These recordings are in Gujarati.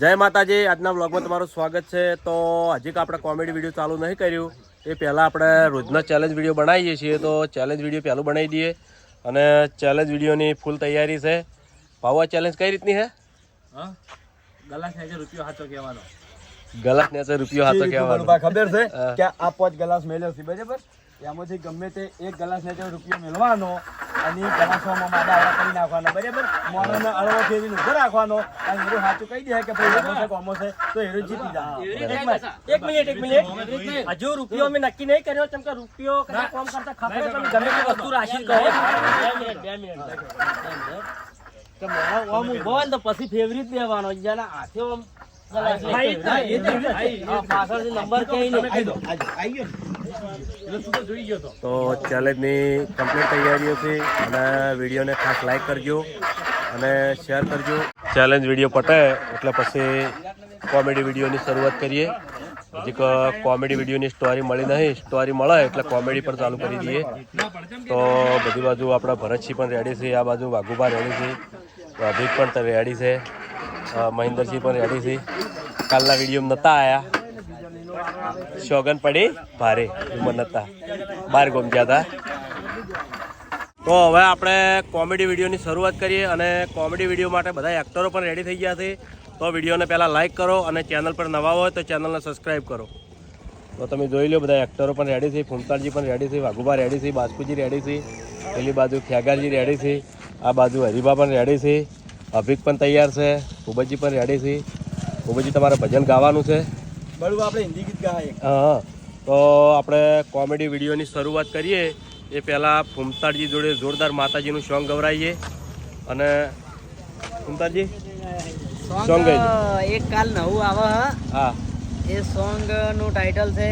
જય માતાજી આજના બ્લોગમાં તમારું સ્વાગત છે. તો હજી કે આપણે કોમેડી વીડિયો ચાલુ નહીં કર્યું. એ પહેલાં આપણે રોજના ચેલેન્જ વીડિયો બનાવીએ છીએ. તો ચેલેન્જ વીડિયો પહેલું બનાવી દઈએ. અને ચેલેન્જ વિડીયોની ફૂલ તૈયારી છે. ભાવ ચેલેન્જ કઈ રીતની છે? ગલાસ ને રૂપિયો હાથો કહેવાનો. ગલાસ ને રૂપિયો હાથો કહેવાનો. ખબર છે કે આ પાંચ ગલાસ મેલ્યો છે બરાબર? એમાંથી ગમે તે એક ગ્લાસ ને રૂપિયો મેળવાનો અને ગ્લાસોમાં માદા આવડા કરી નાખવાનો. બરાબર? મોણાને અળવો ફેરીને ઊભો રાખવાનો. અને હીરો સાચું કહી દે કે ભાઈ એમો છે કોમો છે તો હીરો જીતી જાય એક મિનિટ એક મિનિટ હજુ રૂપિયો અમે નક્કી નહીં કર્યો કેમ કે રૂપિયો કદાચ કોમ કરતા ખબર તમે ગમે તે વસ્તુ રાશિ કહો બે મિનિટ બે મિનિટ કે મારા ઓમ ઊભો તો પછી ફેવરિટ દેવાનો. જેના હાથે ઓમ તો ચેલેન્જની કમ્પ્લીટ તૈયારીઓ છે અને વિડીયોને ખાસ લાઈક કરજો અને શેર કરજો. ચેલેન્જ વીડિયો પતે એટલે પછી કોમેડી વિડીયોની શરૂઆત કરીએ. હજી કોમેડી વિડીયોની સ્ટોરી મળી નહીં સ્ટોરી મળે એટલે કોમેડી પણ ચાલુ કરી દઈએ. તો બધી બાજુ આપણા ભરતસિંહ પણ રેડી છે આ બાજુ વાઘુભા રેડી છે અભિક પણ તો રેડી છે. મહેન્દ્રસિંહ પણ રેડી છે. કાલના વીડિયો નહોતા આવ્યા શોગન પડી. ભારે. ઉંમર નતા. બાર ગોમ હતા તો. હવે આપણે કોમેડી વિડીયોની શરૂઆત કરીએ અને કોમેડી વીડિયો માટે બધા એક્ટરો પણ રેડી થઈ ગયા છે. તો વિડીયોને પહેલાં લાઇક કરો અને ચેનલ પર નવા હોય તો ચેનલને સબસ્ક્રાઈબ કરો. તો તમે જોઈ લો બધા એક્ટરો પણ રેડી છે. ફૂમતાલજી પણ રેડી છે. વાઘુબા રેડી છે. બાસ્કુજી રેડી છે. પેલી બાજુ ખ્યાગારજી રેડી છે. આ બાજુ હરિભા પણ રેડી છે. અભિક પણ તૈયાર છે. કુબજી પણ રેડી છે. ખૂબજી તમારે ભજન ગાવાનું છે? બળવું આપણે હિન્દી ગીત ગાઈએ. હા તો આપણે કોમેડી વિડીયોની શરૂઆત કરીએ. એ પહેલાં ફૂમતાડજી જોડે જોરદાર માતાજીનું સોંગ ગવરાઈએ. અને ફૂમતાડજી સોંગ ગઈ એક કાલ નવું આવે હ. હા. એ સોંગનું ટાઇટલ છે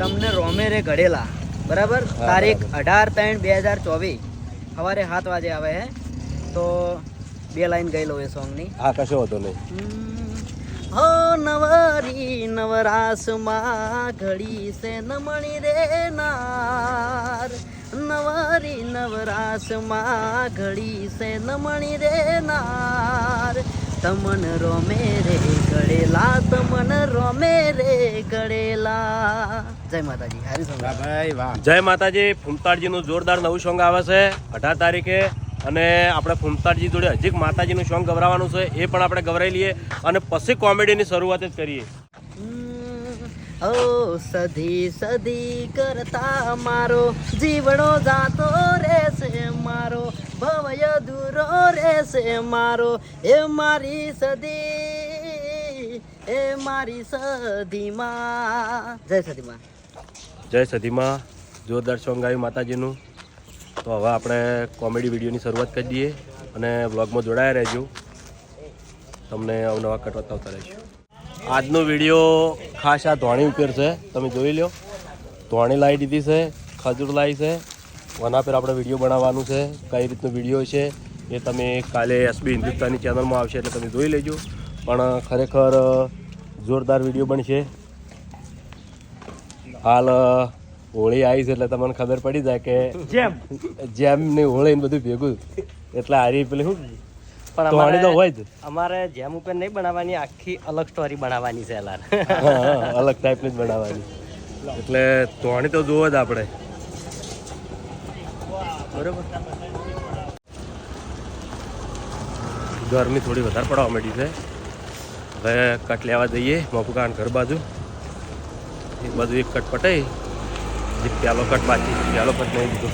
તમને રોમે રે ઘડેલા બરાબર? તારીખ અઢાર ત્રણ બે હજાર ચોવીસ. સવારે સાત વાગે આવે હે. તો બે લાઈન ગયેલો લો એ સોંગની હા કશો હતો નહીં. હો નવરી નવરાસમાં ઘડી છે નમણી રે નાર. નવરી નવરાસમાં ઘડી છે નમણી રે નાર. તમન રોમે રે ગળેલા તમન રોમે રે ગળેલા. જય માતાજી હારી સોંગ ભાઈ વાહ. જય માતાજી ફૂમતાડજીનું જોરદાર નવું સોંગ આવે છે. અઢાર તારીખે અને આપણે ફૂમતાજી જોડે હજી માતાજીનું સોંગ ગવરાવાનું છે એ પણ આપણે ગવરાઈ લઈએ અને પછી કોમેડીની શરૂઆત જ કરીએ. ઓ સધી સધી કરતા મારો જીવડો જાતો રહેશે મારો ભવય દૂરો રહેશે મારો એ મારી સદી એ મારી સદીમાં જય સદીમાં જય સધીમાં જોરદાર સોંગ આવ્યું માતાજીનું. તો હવે આપણે કોમેડી વિડીયોની શરૂઆત કરી દઈએ અને બ્લોગમાં જોડાયા રહેજો. તમને અવનવા કટ બતાવતા રહીશું. આજનો વીડિયો ખાસ આ ધોણી ઉપર છે. તમે જોઈ લો ધોણી લાવી દીધી છે, ખજૂર લાવી છે. વના પર આપણે વીડિયો બનાવવાનું છે, કઈ રીતનો વીડિયો છે એ તમે કાલે એસબી હિન્દુસ્તાની ચેનલમાં આવશે એટલે તમે જોઈ લેજો. પણ ખરેખર જોરદાર વીડિયો બનશે. હાલ હોળી આવી છે એટલે તમને ખબર પડી જાય કે જેમ. જેમ ને હોળી ને બધું ભેગું એટલે હારી પેલી શું? પણ અમારે તો હોય જ. અમારે જેમ ઉપર નહીં બનાવવાની આખી અલગ સ્ટોરી બનાવવાની છે હા, અલગ ટાઈપની જ બનાવવાની. એટલે ધોણી તો જોવો જ આપણે. બરોબર. ગરમી થોડી વધારે પડવા માંડી છે. હવે કટ લેવા જઈએ મફુકાન ઘર બાજુ. એક બાજુ એક કટ પટાઈ. જે પહેલો કટ બાકી છે પહેલો કટ નહીં દીધો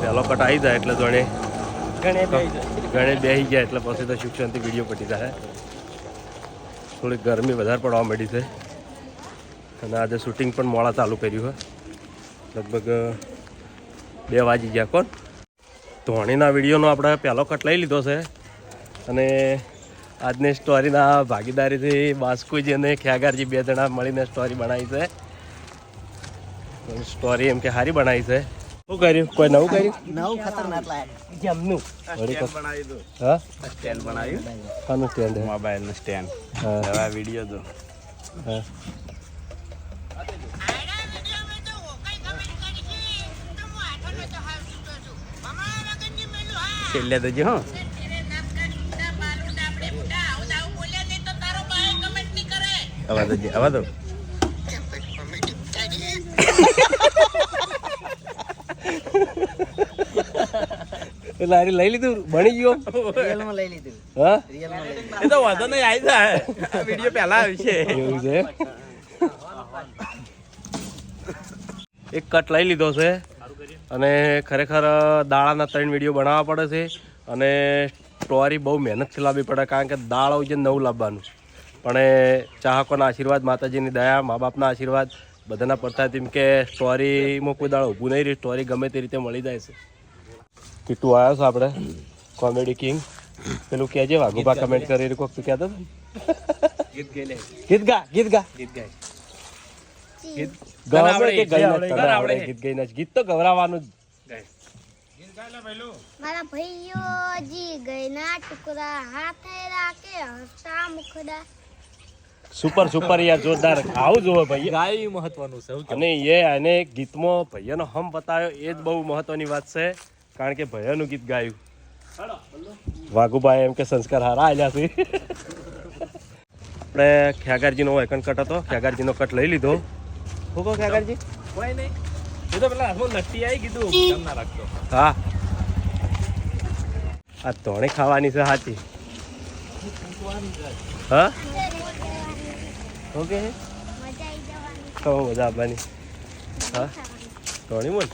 પહેલો કટ આવી જાય એટલે જોડે ગણે બે બેસી ગયા એટલે પછી તો શિક્ષણથી વીડિયો પટી જાય. થોડી ગરમી વધારે પડવા માંડી છે. અને આજે શૂટિંગ પણ મોડા ચાલુ કર્યું હોય લગભગ બે વાગી ગયા કોણ? ધોણીના વિડીયોનો આપણે પહેલો કટ લઈ લીધો છે. અને આજની સ્ટોરીના ભાગીદારીથી બાસ્કુજી અને ખ્યાગારજી બે જણા મળીને સ્ટોરી બનાવી છે. સ્ટોરી એમ કે સારી બનાવી છે. શું કર્યું? કોઈ નવું કર્યું? નવું ખતરનાક લાયક જેમનું. બનાવી દો. હા? સ્ટેન્ડ બનાવ્યું? શાનું સ્ટેન્ડ મોબાઈલનું સ્ટેન્ડ. હા. હવે વીડિયો જો. હા. છેલ્લે તો જો હો. આવા દો આવા દો લારી લઈ લીધું? બની ગયો? રિયલમાં લઈ લીધું. હા? રિયલમાં એ તો વાંધો નહીં આવી જાય વીડિયો પહેલા આવશે. એવું છે? એક કટ લઈ લીધો છે. અને ખરેખર દાળાના ત્રણ વીડિયો બનાવવા પડે છે. અને સ્ટોરી બહુ મહેનતથી લાવવી પડે કારણ કે દાળ હોય છે નવું લાવવાનું. પણ એ ચાહકોના આશીર્વાદ માતાજીની દયા મા બાપના આશીર્વાદ બધાના પડતા તેમ કે સ્ટોરીમાં કોઈ દાળ ઊભું નહીં રહી સ્ટોરી ગમે તે રીતે મળી જાય છે. કીટું આવ્યો છે આપણે? Comedy king. પેલું કહેજે વાઘુભા કમેન્ટ કરી કોક તું કહેતો ગીત? ગીત ગા ગીત ગા. ગીત ગાય. ગીત ગઈ નથી. ગીત તો ગવરાવાનું જ. મારા ભાઈઓ જી ગયના ટુકડા હાથે રાખે હસતા મુખડા. સુપર સુપર યાર જોરદાર. આવું જોવે ભાઈ. ગાય મહત્વનું છે અને એ અને ગીતમાં ભૈયાનો હમ બતાવ્યો એ જ બહુ મહત્વની વાત છે કારણ કે ભૈયાનું ગીત ગાયું. વાઘુભાઈ એમ કે સંસ્કાર હારા આવ્યા છે. આપણે ખ્યાગારજીનો એકન કટ હતો ખ્યાગારજીનો કટ લઈ લીધો. હું કહો ખ્યાગારજી કોઈ નહીં. એ તો પેલા હાથમાં લટ્ટી આવી કીધું. કેમ ના રાખતો હા. આ તોણે ખાવાની છે સાચી હા? ઓકે તો મજા આવવાની. હા? ઘણી મન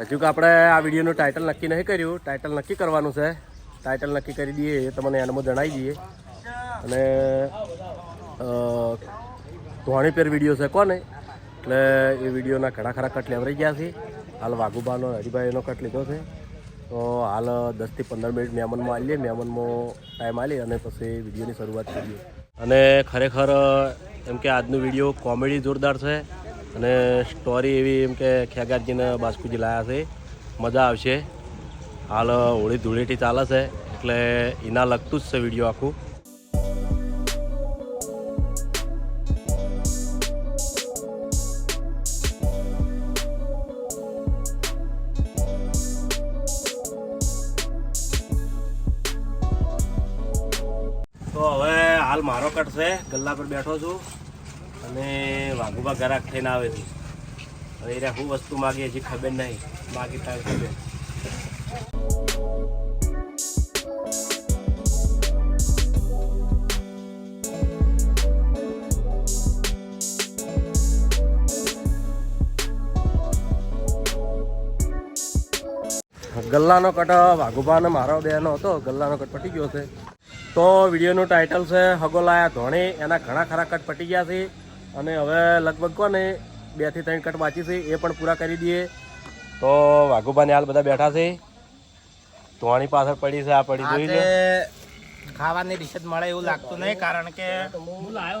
હજુ કે આપણે આ વિડીયોનું ટાઇટલ નક્કી નહીં કર્યું. ટાઇટલ નક્કી કરવાનું છે. ટાઇટલ નક્કી કરી દઈએ, એ તમને એનામાં જણાવી દઈએ. અને ધોણી પેર વીડિયો છે કોને? એટલે એ વિડીયોના ઘણા ખરા કટ લેવરાઈ ગયા છે. હાલ વાઘુબાનો, હરિભાઈનો કટ લીધો છે. તો હાલ દસથી પંદર મિનિટ મહેમાનમાં આવીએ. મહેમાનમાં ટાઈમ આવી અને પછી વિડીયોની શરૂઆત કરીએ. અને ખરેખર, એમ કે આજનો વીડિયો કોમેડી જોરદાર છે. અને સ્ટોરી એવી એમ કે ખેગારજીને બાસ્કુજી લાયા છે. મજા આવશે. હાલ હોળી ધૂળેટી ચાલે છે, એટલે એના લગતું જ છે વીડિયો આખું. તો હવે હાલ મારો કટ છે, ગલ્લા પર બેઠો છું. અને વાઘુબા ગરાક થઈને આવે છે. હવે એને શું વસ્તુ માગે હજી ખબર નહીં. માગી તારે ખબર. ગલ્લાનો કટ વાઘુબા અને મારો બેનો હતો. ગલ્લાનો કટ પટી ગયો છે. તો વિડીયોનું ટાઇટલ છે હગોલાયા ધોણી. એના ઘણા ખરા કટ પટી ગયા છે. અને હવે લગભગ કોને બેથી ત્રણ કટ બાકી છે એ પણ પૂરા કરી દઈએ. તો વાઘુબાને હાલ બધા બેઠા છે. ધોણી પાછળ પડી છે આ પડી જોઈ લે ખાવાની રિસત મળે એવું લાગતું નહીં કારણ કે હું લાયો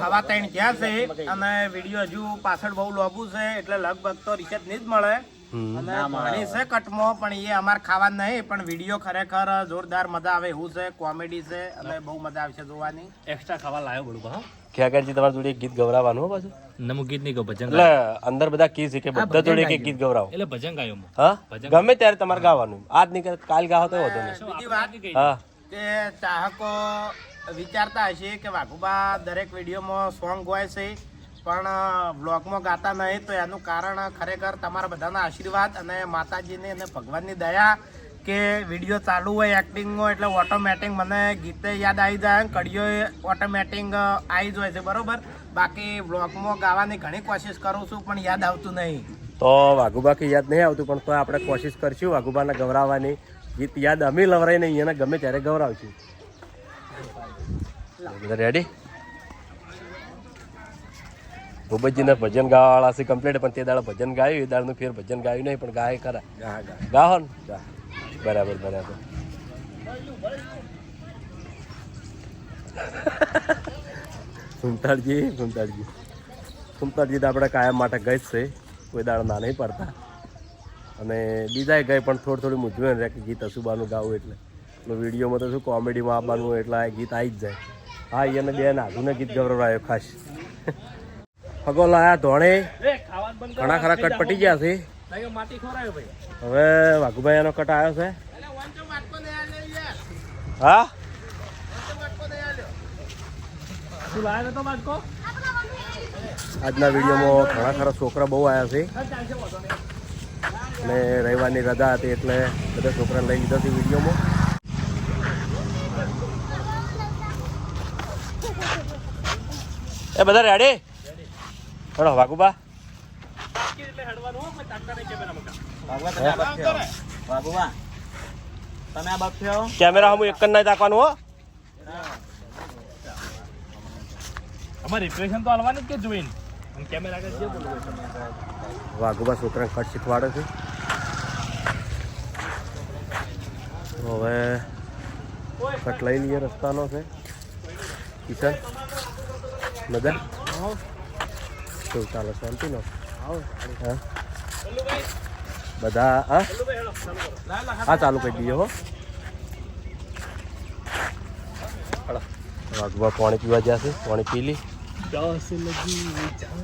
હવા ત્રણ ગયા છે? અને વીડિયો હજુ પાછળ બહુ લોબું છે એટલે લગભગ તો રિસત નહીં જ મળે. અને ઘણી છે કટમો પણ એ અમારે ખાવા નહીં પણ વીડિયો ખરેખર જોરદાર મજા આવે એવું છે કોમેડી છે અને બહુ મજા આવશે જોવાની. એક્સ્ટ્રા ખાવા લાયો બડું હા. ખેગારજી તમારા જોડે ગીત ગવરાવાનું હો પાછું? નમું ગીત નહીં ભજન એટલે અંદર બધા કી છે કે બધા જોડે એક એક ગીત ગવરાવો. એટલે ભજન ગાયો હા. ગમે ત્યારે તમારે ગાવાનું. આજ નહીં કરે કાલ ગાવો તો વધુ નહીં. બીજી વાત હા. કે ચાહકો વિચારતા હશે કે વાઘુબા દરેક વિડીયોમાં સોંગ ગોય છે. પણ બ્લોગમાં ગાતા નહીં તો એનું કારણ ખરેખર તમારા બધાના આશીર્વાદ અને માતાજીની અને ભગવાનની દયા કે વીડિયો ચાલુ હોય એક્ટિંગનો એટલે ઓટોમેટિક મને ગીતે યાદ આવી જાય કડીઓ ઓટોમેટિક આવી જ હોય છે બરાબર? બાકી બ્લોગમાં ગાવાની ઘણી કોશિશ કરું છું પણ યાદ આવતું નહીં. તો વાઘુબા કે યાદ નહીં આવતું પણ તો આપણે કોશિશ કરશું વાઘુબાને ગવરાવવાની ગીત યાદ અમે નહીં એને ગમે ત્યારે ગવરાવશું. રેડી ભૂપતજીને ભજન ગાવાવાળા છે કમ્પ્લીટ પણ તે દાડે ભજન ગાયું એ દાડનું ફેર ભજન ગાયું નહીં પણ ગાય ખરા. ગા ગા. ગાહો ને? બરાબર બરાબર. સુમતાડજી સુમતાડજી સુમતાડજી તો આપણે કાયમ માટે ગઈ છે કોઈ દાડો ના નહીં પડતા. અને બીજાએ ગઈ પણ થોડી થોડી મૂંઝવણ રહે કે ગીત અશુબાનું ગાવું એટલે. વિડીયોમાં તો શું કોમેડીમાં આવવાનું હોય એટલે આ ગીત આવી જ જાય. હા એને બે આધુને ગીત ગૌરવાયો ખાસ. હગો લાયા ધોણે ઘણા ખરા કટ પટી ગયા છે. માટી ખોરાયો ભાઈ. હવે વાઘુભાઈ એનો કટ આવ્યો છે. હા? આજના વિડીયોમાં ઘણા ખરા છોકરા બહુ આવ્યા છે. અને રવિવારની રજા હતી એટલે બધા છોકરા લઈ લીધા છે વિડીયોમાં. એ બધા રેડી ચલો વાઘુબા? કેમેરા હું એક જ નહીં રાખવાનું હો. અમારે રિપ્રેશન તો હાલવાની જ કે જોઈને વાઘુબા છોકરાને કટ શીખવાડે છે. હવે કટ લઈ રસ્તાનો છે. કિશન મદન કેવું ચાલે શાંતિ નો. બધા હા? હા ચાલુ કરી દીજો હો. વાઘુબા પાણી પીવા જશે પાણી પી લી.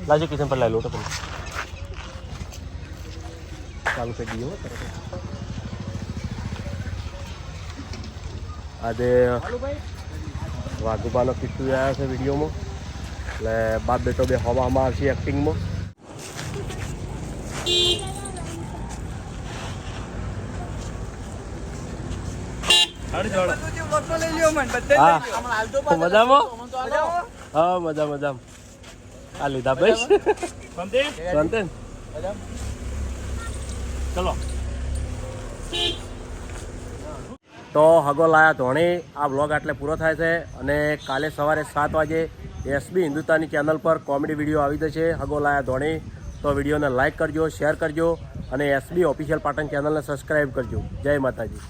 લાજો કિશન પર લઈ લો તો પછી ચાલુ કરી દીજો આજે વાઘુબાનો કિટ્ટુ આવ્યા છે વિડીયોમાં. એટલે બાપ બેટો બે હવામાં આવશે એક્ટિંગમાં હા. મજામાં? હા મજા મજામાં. આ લીધા ભાઈ? ચલો. તો હગો લાયા ધોણી. આ વ્લોગ આટલે પૂરો થાય છે અને કાલે સવારે સાત વાગે એસબી હિન્દુસ્તાની ચેનલ પર કોમેડી વીડિયો આવી જશે. હગોલાયા ધોણી. તો વિડીયોને લાઇક કરજો, શેર કરજો અને એસબી ઓફિશિયલ પાટણ ચેનલને સબસ્ક્રાઈબ કરજો. જય માતાજી.